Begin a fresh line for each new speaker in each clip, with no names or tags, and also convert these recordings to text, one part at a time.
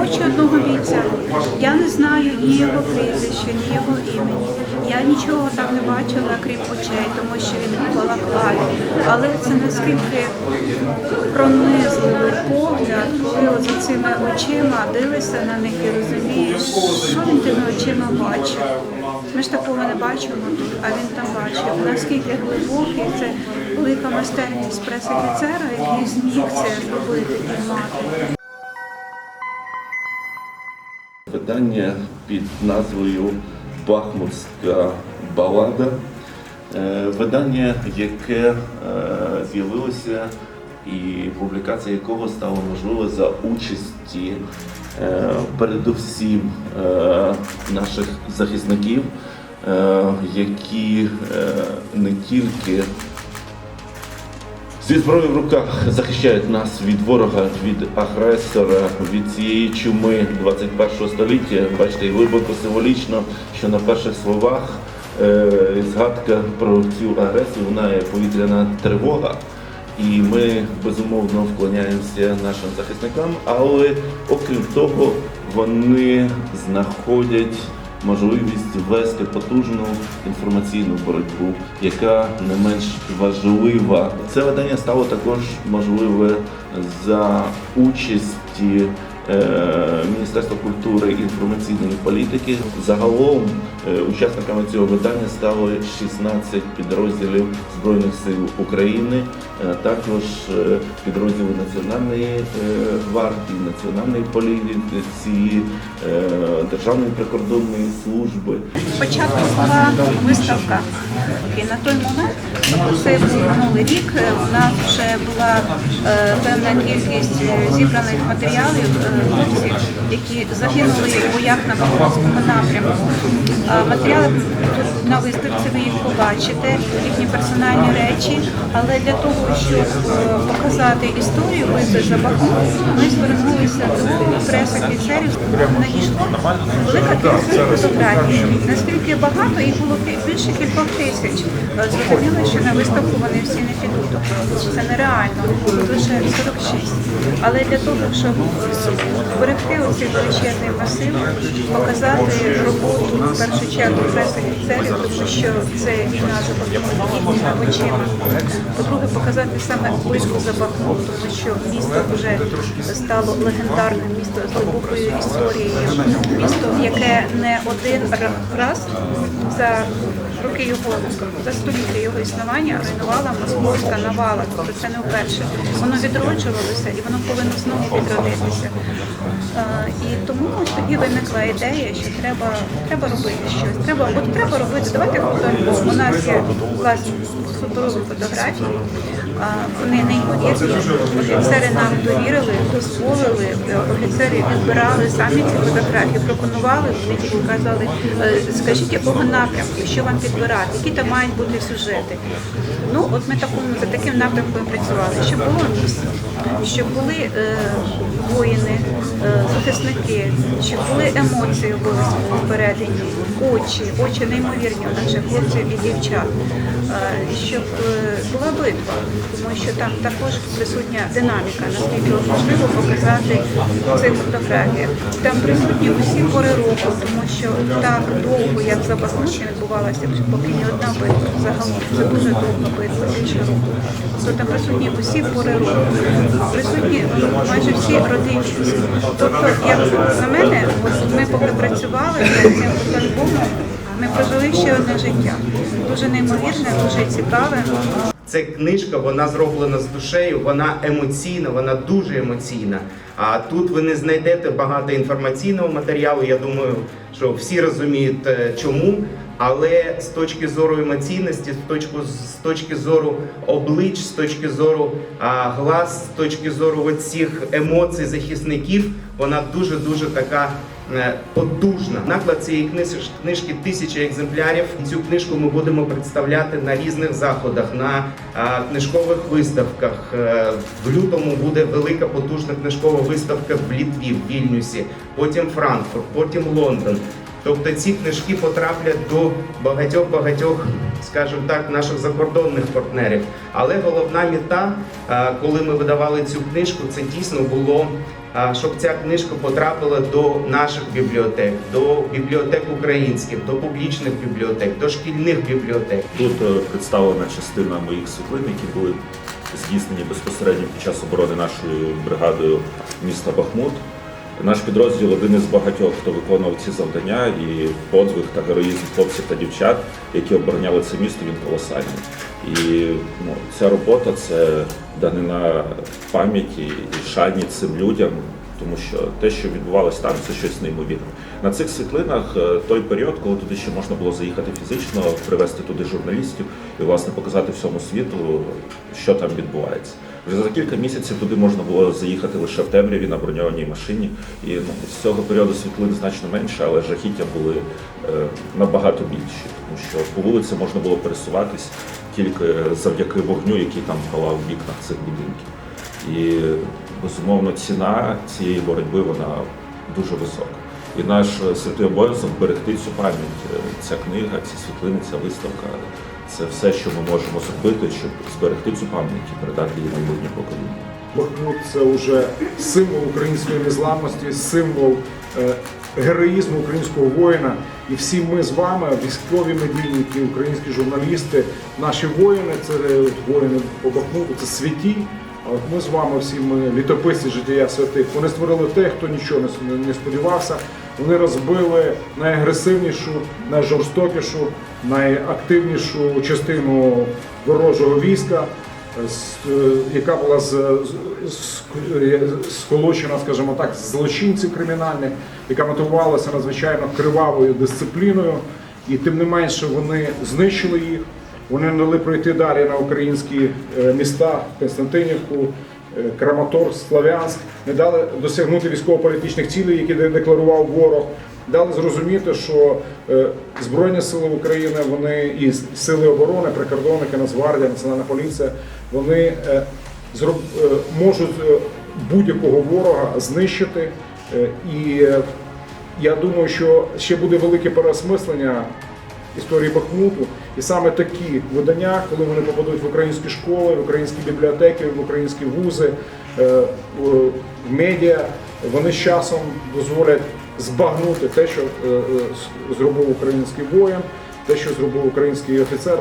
очі одного бійця. Я не знаю ні його прізвища, ні його імені. Я нічого там не бачила, крім очей, тому що він у балаклаві. Але це наскільки пронизливий погляд, коли за цими очима дивишся на них і розумієш, що він тими очима бачив. Ми ж такого не бачимо тут, а він там бачив. Наскільки глибокий це велика майстерність прес-офіцера, який зміг це зробити і мати.
Видання під назвою Бахмутська балада. Е, Видання, яке е, з'явилося і публікація якого стала можлива за участі е, передусім наших захисників, які не тільки Зі зброєю в руках захищають нас від ворога, від агресора, від цієї чуми 21 століття. Бачите, глибоко символічно, що на перших словах е, згадка про цю агресію вона є повітряна тривога. І ми безумовно вклоняємося нашим захисникам, але окрім того, вони знаходять можливість вести потужну інформаційну боротьбу, яка не менш важлива. Це видання стало також можливе за участі Міністерства культури і інформаційної політики. Загалом е, учасниками цього видання стало 16 підрозділів Збройних сил України, е, також е, підрозділи Національної е, гвардії, Національної поліції, е, Державної прикордонної служби.
Спочатку була виставка. І на той момент, це був минулий рік, у нас вже була е, певна кількість е, зібраних матеріалів е, хлопців, які загинули в боях на Бахмутському напрямку. Матеріали на виставці ви їх побачите, їхні персональні речі, але для того, щоб показати історію битви за Бахмут, ми звернулися до прес-офіцерів. Надійшло велика кількість фотографій. Наскільки багато, їх було більше кількох тисяч. Зрозуміло, що на виставку вони всі не підуть. Тобто це нереально. Лише 46. Але для того, щоб зберегти оцей величезний масив, показати роботу в першу чергу прес-офіцерів, тому що це війна за Бахмут, їхніми очима. По-друге, показати саме битву за Бахмут, тому що місто вже стало легендарним, місто з глибокою історією, місто, яке не один раз за роки його за століття його існування руйнувала московська навала. Тобто це не вперше. Воно відроджувалося і воно повинно знову відродитися. Е, І тому тоді виникла ідея, що треба, треба робити щось. Треба, от треба робити. Давайте фотоальбом. У нас є власні суперові фотографії. Вони неймовірні. Офіцери нам довірили, дозволили. Е, Офіцери відбирали самі ці фотографії, пропонували. Вони тільки казали, е, скажіть, якого напрямку, що вам підбирати, які там мають бути сюжети. Ну, от ми такому за таким напрямком працювали, щоб було місце, щоб були е, воїни, е, захисники, щоб були емоції обов'язково передані, очі, очі неймовірні у наших хлопців і дівчат, е, щоб е, була битва, тому що там також присутня динаміка, наскільки можливо показати в цих фотографіях. Там присутні усі пори року, тому що так довго, як за Бахмут, не відбувалася поки ні одна битва загалом. Це дуже довга битва, більше року. То там присутні усі пори року, присутні майже всі родинні. Тобто, як на мене, от ми поки працювали над цим альбомом, ми прожили ще одне життя. Дуже неймовірне, дуже цікаве.
Ця книжка вона зроблена з душею, вона емоційна, вона дуже емоційна. А тут ви не знайдете багато інформаційного матеріалу. Я думаю, що всі розуміють е, чому. Але з точки зору емоційності, з точки, з точки зору облич, з точки зору а, глаз, з точки зору оцих емоцій захисників, вона дуже дуже така е, потужна. Наклад цієї книжки, книжки тисячі екземплярів. Цю книжку ми будемо представляти на різних заходах, на а, книжкових виставках. Е, В лютому буде велика потужна книжкова виставка в Літві, в Вільнюсі, потім Франкфурт, потім Лондон. Тобто ці книжки потраплять до багатьох-багатьох, скажімо так, наших закордонних партнерів. Але головна мета, е, коли ми видавали цю книжку, це дійсно було щоб ця книжка потрапила до наших бібліотек, до бібліотек українських, до публічних бібліотек, до шкільних бібліотек.
Тут е, представлена частина моїх світлин, які були здійснені безпосередньо під час оборони нашою бригадою міста Бахмут. Наш підрозділ один із багатьох, хто виконував ці завдання, і подвиг та героїзм хлопців та дівчат, які обороняли це місто, він колосальний. І ну, ця робота це данина пам'яті і шані цим людям, тому що те, що відбувалося там, це щось неймовірне. На цих світлинах е, той період, коли туди ще можна було заїхати фізично, привезти туди журналістів і власне показати всьому світу, що там відбувається. Вже за кілька місяців туди можна було заїхати лише в темряві на броньованій машині. І ну, з цього періоду світлин значно менше, але жахіття були е, набагато більші, тому що по вулиці можна було пересуватись тільки завдяки вогню, який там палав в вікнах цих будинків. І безумовно ціна цієї боротьби вона дуже висока. І наш е, святий обов'язок берегти цю пам'ять. Е, Ця книга, ці світлини, ця виставка це все, що ми можемо зробити, щоб зберегти цю пам'ять і передати її майбутнє покоління.
Бахмут це вже символ української незламності, символ е, героїзму українського воїна. І всі ми з вами, військові медійники, українські журналісти, наші воїни, це е, воїни по Бахмуту, це святі. От ми з вами всі ми літописці життя святих. Вони створили те, хто нічого не сподівався. Вони розбили найагресивнішу, найжорстокішу, найактивнішу частину ворожого війська е, яка була сколочена, скажімо так, з злочинців кримінальних, яка мотивувалася надзвичайно кривавою дисципліною, і тим не менше вони знищили їх. Вони не дали пройти далі на українські е, міста Константинівку, е, Краматорськ, Славянськ, не дали досягнути військово-політичних цілей, які декларував ворог. Дали зрозуміти, що е, Збройні сили України, вони і сили оборони, прикордонники, Нацгвардія, Національна поліція, вони можуть будь-якого ворога знищити. І я думаю, що ще буде велике переосмислення історії Бахмуту. І саме такі видання, коли вони попадуть в українські школи, в українські бібліотеки, в українські вузи, е, в медіа, вони з часом дозволять збагнути те, що е, е, зробив український воїн, те, що зробив український офіцер,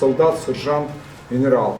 солдат, сержант, генерал.